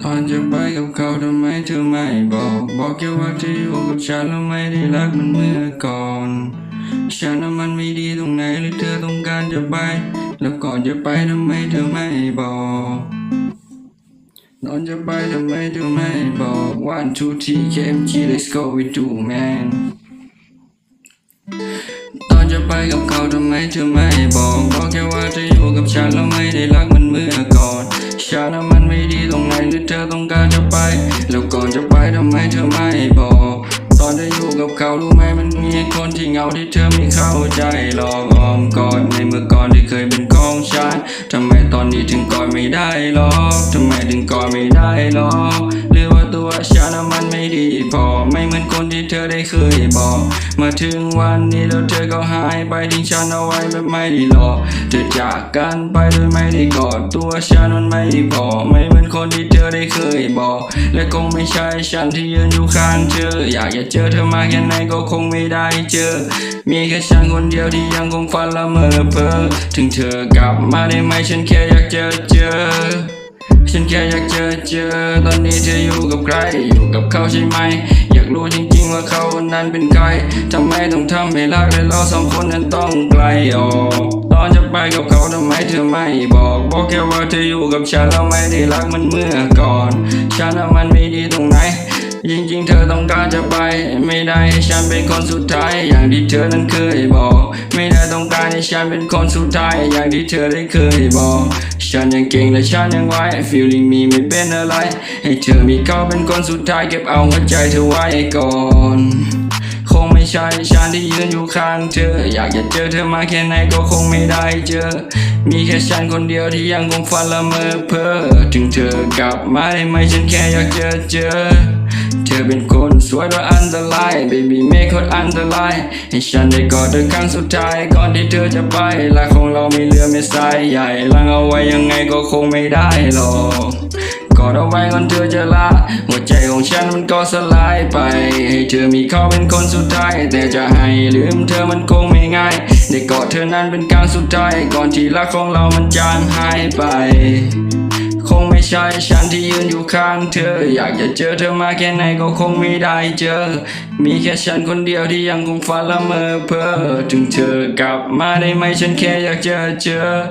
ตอนจะไปกับเขาทำไมเธอไม่บอก บอกแค่ว่าเธออยู่กับฉันแล้วไม่ได้รักมันเมื่อก่อน ฉันน่ะมันไม่ดีตรงไหนหรือเธอต้องการจะไป แล้วก่อนจะไปทำไมเธอไม่บอกตอนจะไปทำไมเธอไม่บอก one two three KMG let's go we do man ไปกับเขาทำไมเธอไม่บอกบอกแค่ว่าเธออยู่กับฉันแล้วไม่ได้รักเหมันเมื่อก่อนฉันน่ะมันไม่ดีตรงไหนหรือเธอต้องการจะไป แล้วก่อนจะไปทำไมเธอไม่บอกตอนเธออยู่กับเขารู้ไหมมันมีคนที่เหงาที่เธอไม่เข้าใจหรอกอ้อมกอดในเมื่อก่อนที่เคยเป็นของฉันทำไมตอนนี้ถึงกอดไม่ได้หรอกทำไมถึงกอดไม่ได้หรอก ฉันมันไม่ดีพอ ไม่เหมือนคนที่เธอได้เคยบอก มาถึงวันนี้แล้วเธอก็หายไปทิ้งฉันเอาไว้แบบไม่ได้รอเธอจากกันไปโดยไม่ได้กอดตัวฉันมันไม่ด้พอ ไม่เหมือนคนที่เธอได้เคยบอก และคงไม่ใช่ฉันที่ยืนอยู่ข้างเธอ อยากจะเจอเธอมาแค่ไหนก็คงไม่ได้เจอ มีแค่ฉันคนเดียวที่ยังคงฝันละเมอเพ้อถึงเธอกลับมาได้ไหมฉันแค่อยากเจอเจอ แค่อยากเจอเจอ ตอนนี้เธออยู่กับใคร อยู่กับเขาใช่ไหม อยากรู้จริงๆว่าเขาคนนั้นเป็นใครทำไมต้องทำให้รักและเราสองคนนั้นต้องไกลออกตอนจะไปกับเขาทำไมเธอไม่บอก บอกแค่ว่าเธออยู่กับฉันแล้วไม่ได้รักเหมันเมื่อก่อน ฉันน่ะมันไม่ดีตรงไหน จริงๆ เธอต้องการจะไป ไม่ได้ให้ฉันเป็นคนสุดท้าย อย่างที่เธอนั้นเคยบอก ไม่ได้ต้องการให้ฉันเป็นคนสุดท้าย อย่างที่เธอได้เคยบอก ฉันยังเก่งและฉันยังไหว feeling me ไม่เป็นอะไร ให้เธอมีเขาเป็นคนสุดท้ายเก็บเอาหัวใจเธอไว้ก่อนคงไม่ใช่ฉันที่ยืนอยู่ข้างเธอ อยากจะเจอเธอมาแค่ไหนก็คงไม่ได้เจอ มีแค่ฉันคนเดียวที่ยังคงฝันละเมอเพ้อถึงเธอกลับมาได้ไหมฉันแค่อยากเจอเจอ อเป็นคนสวยโดยอันตราย baby ไม่โคตรอันตราย ให้ฉันได้กอดเธอครั้งสุดท้าย ก่อนที่เธอจะไปรักของเราไม่เหลือไม่สายใหญ่ลังเอาไว้ยังไงก็คงไม่ได้หรอกกอดเอาไว้ก่อนเธอจะลาหัวใจของฉันมันก็สลายไป ให้เธอมีเขาเป็นคนสุดท้าย แต่จะให้ลืมเธอมันคงไม่ง่าย ได้กอดเธอนั้นเป็นครั้งสุดท้าย ก่อนที่รักของเรามันจางหายไป คงไม่ใช่ฉันที่ยืนอยู่ข้างเธอ อยากจะเจอเธอมาแค่ไหนก็คงไม่ได้เจอ มีแค่ฉันคนเดียวที่ยังคงฝันละเมอเพ้อถึงเธอกลับมาได้ไหมฉันแค่อยากเจอเจอ